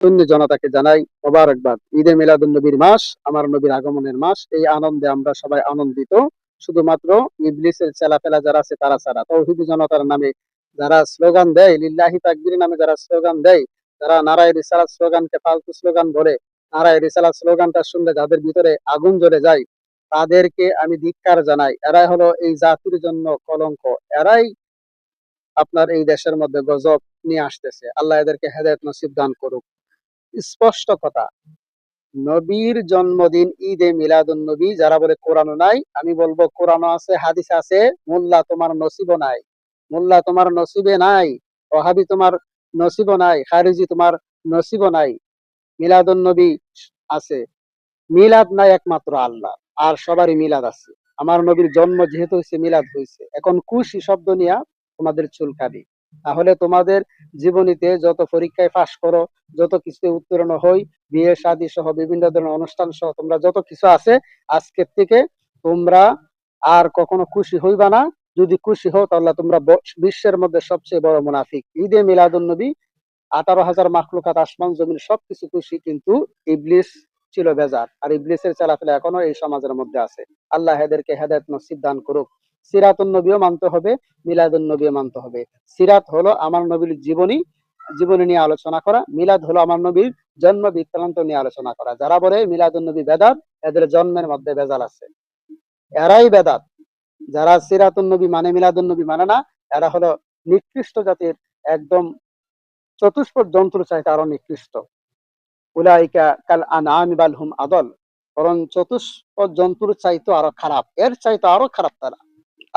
সৈন্য জনতাকে জানাই মোবারকবাদ। ঈদে মিলাদুন নবীর মাস, আমার নবীর আগমনের মাস, এই আনন্দে আমরা সবাই আনন্দিত। শুধুমাত্র ইবলিসের চেলাপেলা যারা আছে তারা ছাড়া, তৌহিদি জনতার নামে যারা স্লোগান দেয়, লিল্লাহি তাকবীর নামে যারা স্লোগান দেয় যারা নারায় রিসালাত স্লোগানকে ফালতু স্লোগান বলে। নারায় রিসালাত স্লোগানটা শুনলে যাদের ভিতরে আগুন জ্বলে যায়, তাদেরকে আমি ধিক্কার জানাই। এরাই হলো এই জাতির জন্য কলঙ্ক। এরাই আপনার এই দেশের মধ্যে গজব নিয়ে আসতেছে। আল্লাহ এদেরকে হেদায়ত নসিব দান করুক। স্পষ্ট কথা নবীর জন্মদিন ঈদে মিলাদুন নবী যারা বলে কোরআনও নাই, আমি বলব কোরআনও আছে, হাদিস আছে, মোল্লা তোমার নসিবও নাই। মোল্লা তোমার নসিবে নাই ওহাবি তোমার নসিবও নাই, খারিজি তোমার নসিবও নাই মিলাদুন নবী আছে। মিলাদ নাই একমাত্র আল্লাহ, আর সবারই মিলাদ আছে। আমার নবীর জন্ম যেহেতু হয়েছে মিলাদ হয়েছে এখন খুশি শব্দ নিয়া তোমাদের চুলকাবি। তাহলে তোমাদের জীবনীতে যত পরীক্ষায় পাশ করো, যত কিছু উত্তীর্ণ হই, বিয়ে, শাদী সহ বিভিন্ন ধরনের অনুষ্ঠান সহ তোমরা যত কিছু আছে আজকের থেকে তোমরা আর কখনো খুশি হইবা না। যদি খুশি হও তাহলে তোমরা বিশ্বের মধ্যে সবচেয়ে বড় মুনাফিক। ঈদে মিলাদুন নবী, আঠারো হাজার মাখলুকাত আসমান জমিন সবকিছু খুশি কিন্তু ইবলিস ছিল বেজার। আর ইবলিসের চালাফেলা এখনও এই সমাজের মধ্যে আছে। আল্লাহ এদেরকে হেদায়ত নসিব দান করুক। সিরাতুন নবীও মানতে হবে, মিলাদুন নবীও মানতে হবে। সিরাত হলো আমার নবীর জীবনী জীবনী নিয়ে আলোচনা করা। মিলাদ হলো আমার নবীর জন্ম বৃত্তান্ত নিয়ে আলোচনা করা। যারা বলে মিলাদুন নবী বেদাত, এদের জন্মের মধ্যে বেজাল আছে। এরাই বেদাত। যারা সিরাতুন নবী মানে মিলাদুন নবী মানে না, এরা হলো নিকৃষ্ট জাতির একদম চতুষ্পদ জন্তুর চাইতে আরও নিকৃষ্ট। উলাইকা কাল আনআমি বাল হুম আদল। বরং চতুষ্পদ জন্তুর চাইতে আরও খারাপ। এর চাইতে আরও খারাপ তারা।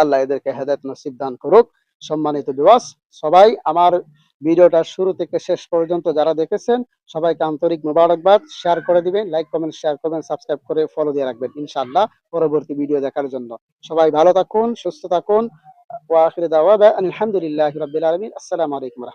আল্লাহ এদেরকে হেদায়ত নসিব দান করুক। সম্মানিত দিবস সবাই আমার ভিডিওটা শুরু থেকে শেষ পর্যন্ত যারা দেখেছেন, সবাইকে আন্তরিক মোবারকবাদ। শেয়ার করে দিবেন লাইক কমেন্ট শেয়ার করবেন সাবস্ক্রাইব করে ফলো দিয়ে রাখবেন, ইনশাআল্লাহ পরবর্তী ভিডিও দেখার জন্য। সবাই ভালো থাকুন, সুস্থ থাকুন। আলহামদুলিল্লাহ আখির দাওয়ানা আলহামদুলিল্লাহি রাব্বিল আলামিন। আসসালামু আলাইকুম ওয়া রাহমাতুল্লাহ।